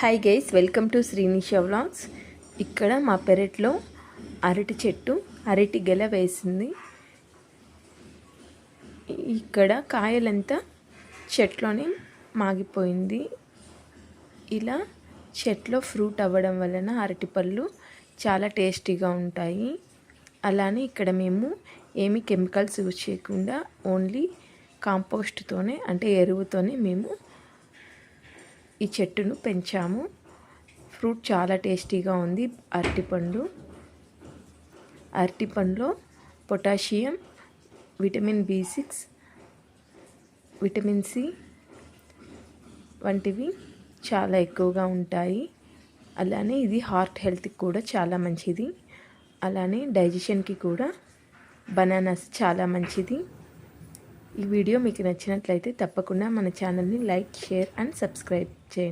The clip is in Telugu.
Hi guys welcome to Srinisha vlogs ఇక్కడ మా పెరట్లో అరటి చెట్టు అరటి గెల వేసింది. ఇక్కడ కాయలంతా చెట్లోనే మాగిపోయింది. ఇలా చెట్లో ఫ్రూట్ అవ్వడం వలన అరటిపళ్ళు చాలా టేస్టీగా ఉంటాయి. అలానే ఇక్కడ మేము ఏమి కెమికల్స్ యూజ్ చేయకుండా ఓన్లీ కాంపోస్ట్తోనే అంటే ఎరువుతోనే మేము ఈ చెట్టును పెంచాము. ఫ్రూట్ చాలా టేస్టీగా ఉంది. అరటిపండు అరటిపండులో potassium vitamin B six vitamin C వంటివి చాలా ఎక్కువగా ఉంటాయి. అలానే ఇది హార్ట్ హెల్త్కి కూడా చాలా మంచిది. అలానే డైజెషన్కి కూడా బనానాస్ చాలా మంచిది. ఈ వీడియో మీకు నచ్చినట్లయితే తప్పకుండా మన ఛానల్ని like share and subscribe. చేయండి